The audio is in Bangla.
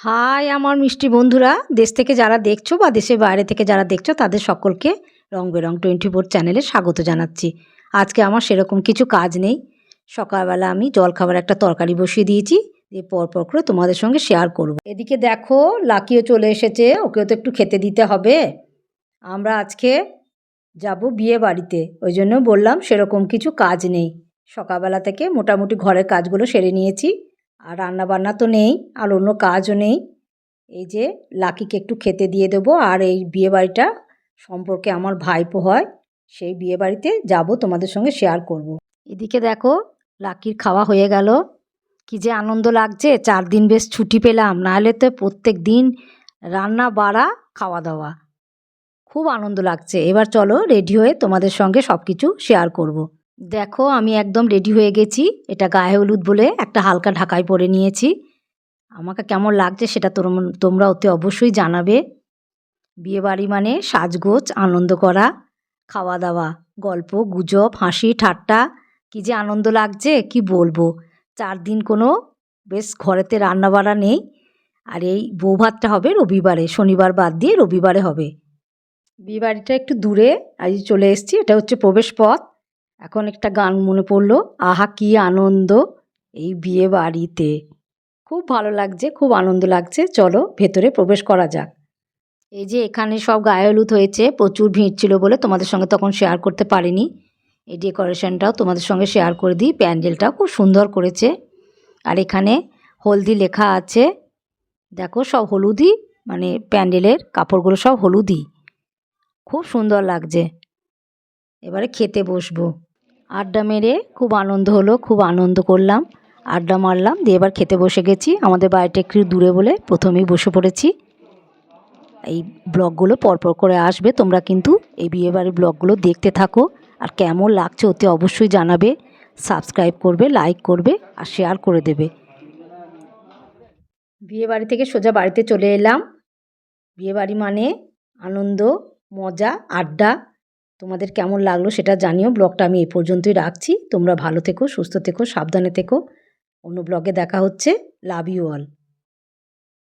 হাই আমার মিষ্টি বন্ধুরা, দেশ থেকে যারা দেখছ বা দেশের বাইরে থেকে যারা দেখছ, তাদের সকলকে রং বেরং টোয়েন্টি ফোর চ্যানেলে স্বাগত জানাচ্ছি। আজকে আমার সেরকম কিছু কাজ নেই। সকালবেলা আমি জলখাবার একটা তরকারি বসিয়ে দিয়েছি, দিয়ে পরপর করে তোমাদের সঙ্গে শেয়ার করব। এদিকে দেখো, লাকিও চলে এসেছে, ওকেও তো একটু খেতে দিতে হবে। আমরা আজকে যাব বিয়ে বাড়িতে, ওই জন্য বললাম সেরকম কিছু কাজ নেই। সকালবেলা থেকে মোটামুটি ঘরের কাজগুলো সেরে নিয়েছি। আর রান্না বান্না তো নেই, আর অন্য কাজও নেই এই যে লাকিকে একটু খেতে দিয়ে দেবো, আর এই বিয়ে বাড়িটা সম্পর্কে আমার ভাইপো হয়, সেই বিয়ে বাড়িতে যাব, তোমাদের সঙ্গে শেয়ার করব। এদিকে দেখো, লাকির খাওয়া হয়ে গেল কি যে আনন্দ লাগছে, চার দিন বেশ ছুটি পেলাম, নাহলে তো প্রত্যেক দিন রান্না বাড়া, খাওয়া দাওয়া খুব আনন্দ লাগছে এবার চলো রেডি হয়ে তোমাদের সঙ্গে সব কিছু শেয়ার করব। দেখো, আমি একদম রেডি হয়ে গেছি। এটা গায়ে হলুদ বলে একটা হালকা ঢাকায় পরে নিয়েছি। আমাকে কেমন লাগছে সেটা তোম- তোমরা ওতে অবশ্যই জানাবে। বিয়েবাড়ি মানে সাজগোজ, আনন্দ করা খাওয়া দাওয়া গল্প, গুজব, হাসি, ঠাট্টা। কী যে আনন্দ লাগছে, কি বলব? চার দিন কোনো বেশ ঘরেতে রান্না বাড়া নেই। আর এই বউ ভাতটা হবে রবিবারে, শনিবার বাদ দিয়ে রবিবারে হবে। বিয়েবাড়িটা একটু দূরে, আজ চলে এসেছি, এটা হচ্ছে প্রবেশ পথ এখন একটা গান মনে পড়ল, আহা, কি আনন্দ এই বিয়ে বাড়িতে। খুব ভালো লাগছে, খুব আনন্দ লাগছে। চলো, ভেতরে প্রবেশ করা যাক। এই যে এখানে সব গায়ে হলুদ হয়েছে, প্রচুর ভিড় ছিল বলে তোমাদের সঙ্গে তখন শেয়ার করতে পারিনি। এই ডেকোরেশনটাও তোমাদের সঙ্গে শেয়ার করে দিই, প্যান্ডেলটাও খুব সুন্দর করেছে। আর এখানে হলদি লেখা আছে, দেখো সব হলুদই মানে প্যান্ডেলের কাপড়গুলো সব হলুদই। খুব সুন্দর লাগছে। এবারে খেতে বসবো। আড্ডা মেরে খুব আনন্দ হলো, খুব আনন্দ করলাম, আড্ডা মারলাম, দিয়ে এবার খেতে বসে গেছি। আমাদের বাড়িটা একটু দূরে বলে প্রথমেই বসে পড়েছি। এই ব্লগগুলো পরপর করে আসবে, তোমরা কিন্তু এই বিয়েবাড়ির ব্লগগুলো দেখতে থাকো। আর কেমন লাগছে ওতে অবশ্যই জানাবে, সাবস্ক্রাইব করবে, লাইক করবে, আর শেয়ার করে দেবে। বিয়েবাড়ি থেকে সোজা বাড়িতে চলে এলাম। বিয়েবাড়ি মানে আনন্দ, মজা, আড্ডা তোমাদের কেমন লাগল সেটা জানিও। ব্লগটা আমি এ পর্যন্তই রাখছি। তোমরা ভালো থেকো, সুস্থ থেকো, সাবধানে থেকো। অন্য ব্লগে দেখা হচ্ছে। Love you all.